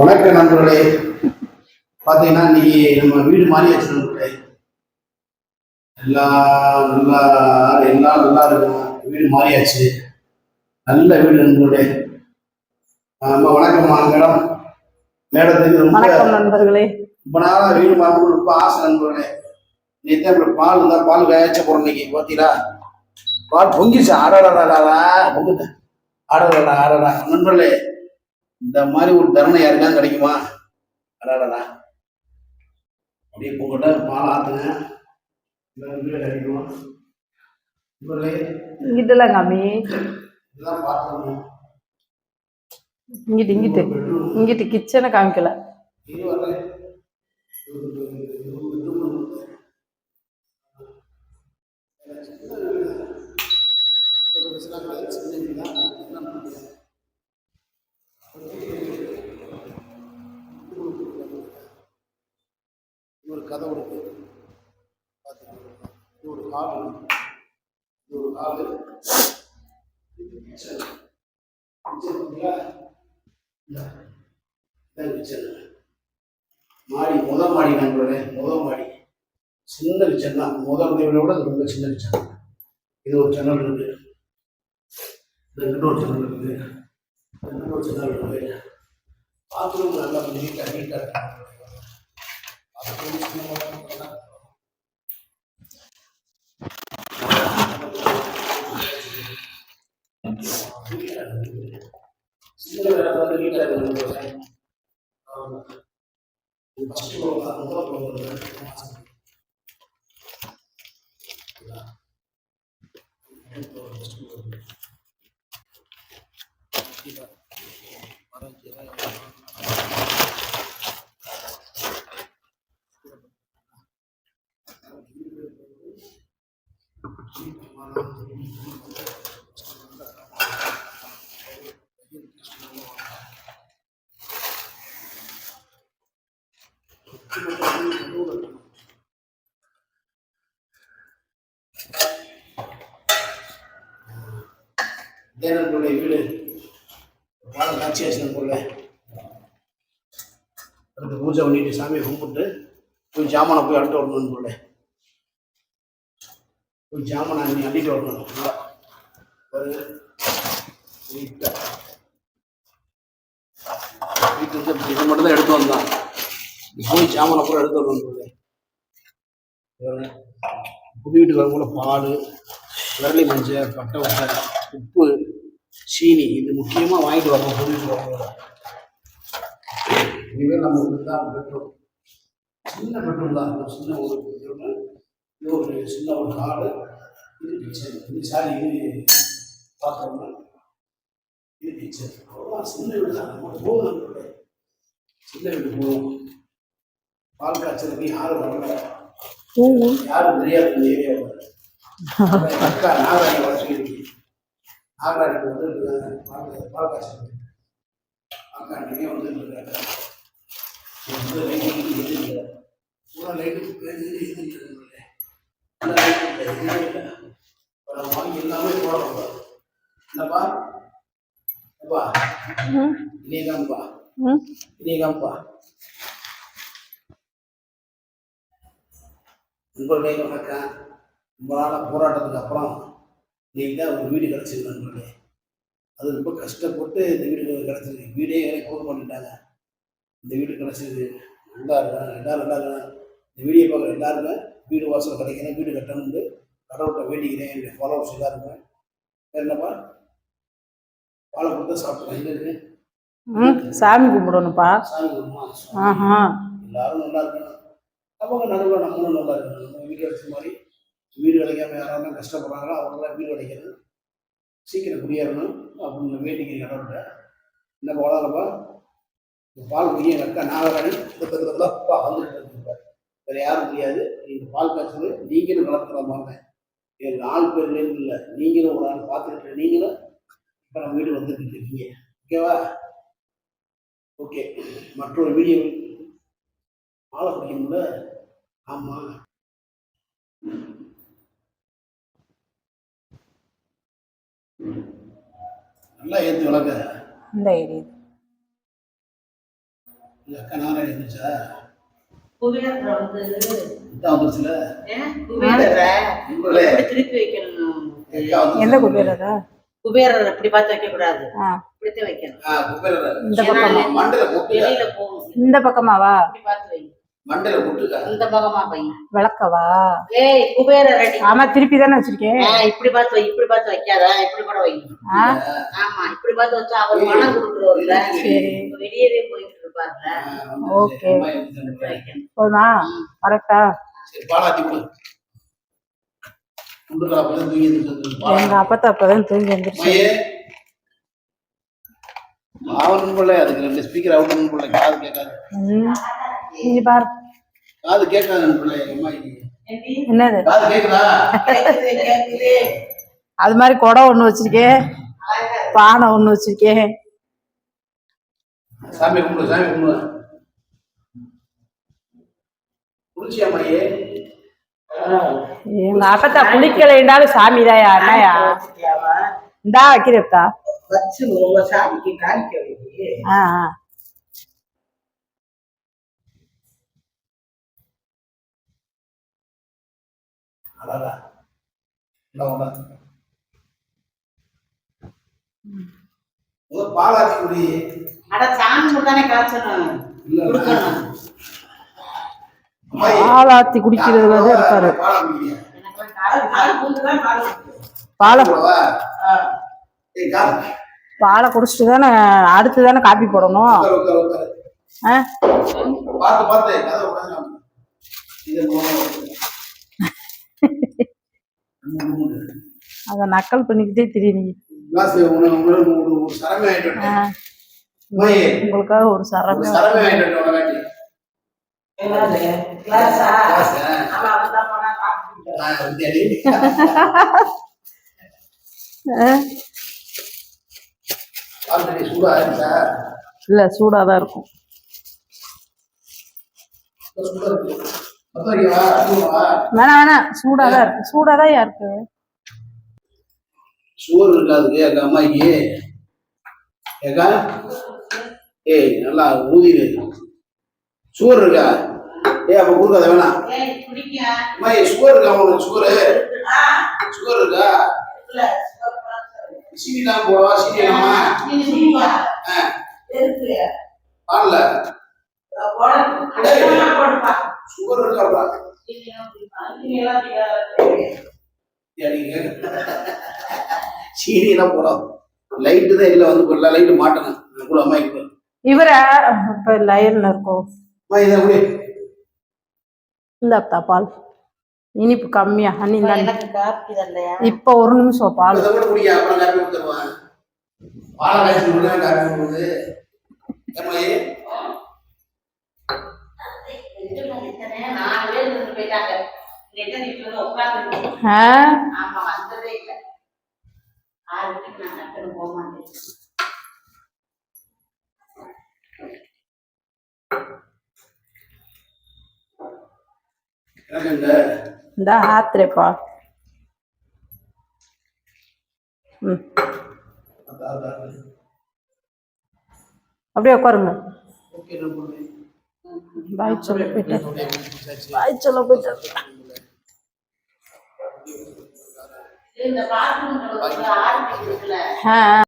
வணக்கம் நண்பர்களே. பார்த்தீங்கன்னா இன்னைக்கு நம்ம வீடு மாறியாச்சு நண்பர்களே. எல்லாம் நல்லா எல்லாம் நல்லா இருக்கும். வீடு மாறியாச்சு. நல்ல வீடு நண்பர்களே. ஆமா வணக்கம்மா மேடம். மேடத்துக்கு ரொம்ப வணக்கம் நண்பர்களே. ரொம்ப நாளாக வீடு மாறணும்னு ரொம்ப ஆசை நண்பர்களே. நேற்று அப்புறம் பால் இருந்தால் பால் காய்ச்ச போகிறோம் இன்னைக்கு பார்த்தீங்களா பால் பொங்கிச்சு ஆடாடாடாடா பொங்குது. ஆடாடா ஆடாடா நண்பர்களே இந்த மாதிரி ஒரு தருணம் யாருக்காவது கிடைக்குமா? அடாடா அப்படியே பொங்கிட்ட பால் ஆத்துங்க. கிடைக்கும் இங்கிட்டுலாம் காமி இதெல்லாம் பார்க்கணும் இங்கிட்டு இங்கிட்டு. இங்கிட்டு கிச்சனை காமிக்கல இது வரல இது ஒரு- இது ஒரு bedroom. ஒரு பிரச்சனை கிடையாது. சின்ன வீடு தான். என்ன பண்ண முடியாது. இது ஒரு ஹால் ஒரு ஹால் கிச்சன் கிச்சன் மாடி முத மாடி நண்பர்களே முத மாடி. சின்ன கிச்சன் தான். முத வீடை விட ரொம்ப சின்ன கிச்சன் இது ஒரு சேனல் இருக்கு. ரெண்டு ஒரு சேனல் இருக்கு. ரெண்டு ஒரு சேனல் இருக்கு. பாத்ரூம் நல்லா நீட்டாக நீட்டாக இருக்கு பாத்ரூம் சின்னதா இருக்குல்ல? சின்ன வேலை வந்து நீட்டாக இருக்கு நண்பர்களே. ஆமா. ஃபர்ஸ்ட் ஃப்ளோர் தான் முதல் ஃப்ளோர் தேனர்களுடைய வீடு பாடம் காட்சியாச்சு அடுத்து பூஜை பண்ணிட்டு சாமியை கும்பிட்டு போய் ஜாமானை போய் அடுத்து வரணும்னு நண்பர்களே போய் ஜாமானை அண்ணி அள்ளிட்டு வரணும் நல்லா ஒரு நீட்டா வீட்டுக்கு வந்து இதை மட்டும் தான் எடுத்து வந்தான். போய் ஜாமானை பூரா எடுத்து வரணும் நண்பர்களே புது வீட்டுக்கு வரும்போது பால் விரலி மஞ்சள் பட்டை வட்டை உப்பு சீனி இது முக்கியமாக வாங்கிட்டு வரணும் வரும்போது இனிமேல் நம்ம தான் பெட்ரூம் சின்ன பெட்ரூம் தான் ஒரு சின்ன ஒரு பெட்ரூம் இது ஒரு சின்ன ஒரு ஹாலு இது கிச்சன் இது சாரி இது பாத்ரூம் இது கிச்சன் அவ்வளோதான் சின்ன வீடு தான் நம்ம போகணும். சின்ன வீடு போகும் பால் காய்ச்சலுக்கு யாரும் வரல யாரும் தெரியாது இந்த ஏரியாவில் அக்கா நாகராணி நாகராணிக்கு வந்து இருக்காங்க பால் பால் காய்ச்சல் அக்கா நிறைய வந்து பூரா லைட்டுக்கு பேர் எது எது இல்லை அந்த லைட் இல்லை. எதுவுமே இல்லை. இப்போ நம்ம வாங்கி எல்லாமே போடுறோம் என்னப்பா? அப்பா நண்பர்களே வணக்கம். ரொம்ப நாளாக போராட்டத்துக்கு அப்புறம் இன்னைக்கு தான் ஒரு வீடு கிடச்சிது நண்பர்களே அது ரொம்ப கஷ்டப்பட்டு இந்த வீடு கிடச்சிது வீடே எனக்கு போக மாட்டேட்டாங்க இந்த வீடு கிடச்சிது நல்லா இருக்கேன் எல்லாரும் நல்லா இருக்கேன் இந்த வீடியோ பார்க்குற எல்லாருமே வீடு வாசல் கிடைக்கணும் வீடு கட்டணும்னு கடவுள்கிட்ட வேண்டிக்கிறேன். என்னுடைய ஃபாலோவர்ஸ் எல்லாருமே. என்னப்பா? பாலை கொடுத்து ம் சாமி கும்பிடணும்ப்பா. சாமி கும்பிடுமா? ஆஹா. எல்லாரும் நல்லா இருக்கணும். அவங்க நடுவில் நம்மளும் நல்லா இருக்கணும். நம்ம வீடு கிடைச்ச மாதிரி வீடு கிடைக்காம யாராவது கஷ்டப்படுறாங்களோ அவங்களாம் வீடு கிடைக்கிறது. சீக்கிரம் குடியேறணும் அப்படின்னு வேண்டிக்கிற கடவுள்கிட்ட என்ன போடாதப்பா இந்த பால் குடிய கரெக்டாக நாகராணி அப்பா வந்துட்டு இருக்குப்பா வேறு யாரும் முடியாது இந்த பால் காய்ச்சல் நீங்களும் வளர்க்குற மாதிரி எங்கள் ஆள் பேர்லேருந்து இல்லை. நீங்களும் ஒரு ஆள் பார்த்துக்கிட்டு நீங்களும் இப்போ நம்ம வீடு வந்துட்டு இருக்கீங்க. ஓகேவா ஓகே மற்றொரு வீடியோ மாலை பிடிக்கணும்ல ஆமா. நல்லா ஏற்றி வளர்க்க. இந்த இந்த அக்கா நாராயணி இருந்துச்சா குபேரரை வந்து இதான் வந்துருச்சுல? ஏன் குபேரரை உங்களே எப்படி திருப்பி வைக்கணும்? அக்கா வந்துருச்சு. எந்த குபேரரா? குபேரரை இப்படி பார்த்து வைக்க கூடாது. ஆ. இப்படித்தான் வைக்கணும். ஆ, குபேரரை. இந்த பக்கமா? இந்த பக்கமாவா? இப்படி பார்த்து வை மண்டல முட்டுக்கா இந்த பக்கமா வை விளக்கவா? ஏய் குபேரர் ரெடி. ஆமா திருப்பி தானே வச்சிருக்கேன். இப்படி பார்த்து வை இப்படி பார்த்து வைக்காத இப்படி கூட வை. ஆமா இப்படி பார்த்து வச்சா அவர் பணம் கொடுக்குறவர்ல. சரி. வெளியவே போயிட்டு இருப்பார்ல. ஓகே. போதுமா? கரெக்டா சரி பாலாத்தி முண்டுக்கா அப்பதான் தூங்கி இருந்துச்சு எங்க அப்பத்தா அப்பதான் தூங்கி வந்துருச்சு போல அதுக்கு ரெண்டு ஸ்பீக்கர் அவுட் போல காது கேட்காது. இங்க பாரு. காது கேட்காது? என்னது. அது மாதிரி குடம் ஒண்ணு வச்சிருக்கேன் பானை ஒண்ணு வச்சிருக்கேன் சாமி கும்பிடு சாமி கும்பிடு. குளிச்சியா மையே எங்க அப்பத்தா குளிக்கலைண்டாலும் சாமி தாயா அண்ணாயா வச்சுட்டியாவா? இந்தா உங்க சாமிக்கு வை. ஆ ஆ. அழகா முதல் பாலாத்தி குடி. அட சாமி தானே காய்ச்சணும். இல்ல கொடுக்கணும். அம்மாயி, பாலாத்தி குடிக்கிறதுல தான் இருப்பாரு பாலா பால் குடிச்சிட்டு தானே அடுத்து தானே காப்பி போடணும். பார்த்து, அதை நக்கல் பண்ணிக்கிட்டே தெரியுங்க உங்களுக்காக ஒரு சரமே இல்ல சூடாதான் இருக்கும். வேணாம் வேணாம். சூடாதான் இருக்கு. சூடாதான் இருக்கு? சோறு இருக்காதுக்கு எங்க அம்மாய்க்கு ஏக்கா? ஏய் நல்லா ஊதிடு. சுகர் இருக்கா? ஏய் அப்ப கொடுக்காத வேணாம். சுகர் இருக்கா உனக்கு? சுகரு சுகர் இருக்கா? இல்ல, சிவப்பு சீனி தான் போடவா. பாடல. சுகர். சீனியெல்லாம் போடாது லைட்டு தான் இல்லை வந்து போடல லைட்டு மாட்டணும் நான் கூட அம்மாய்க்கு போய் இவர இப்ப லயன்ல இருக்கும் இதை அப்படி இல்ல பால். இனிப்பு கம்மியா. ஹனி இப்ப ஒரு நிமிஷம் பால். அதை நாலு பேர் இருந்து போயிட்டாங்க. ஆமா, வந்ததே இல்ல. ஆறு மணிக்கு நான் டக்குனு போக மாட்டேன். இந்த? ம். அப்படியே உட்காருங்க. பாய் சொல்ல போயிட்டேன். பாய் சொல்ல இருக்குல்ல ஆ.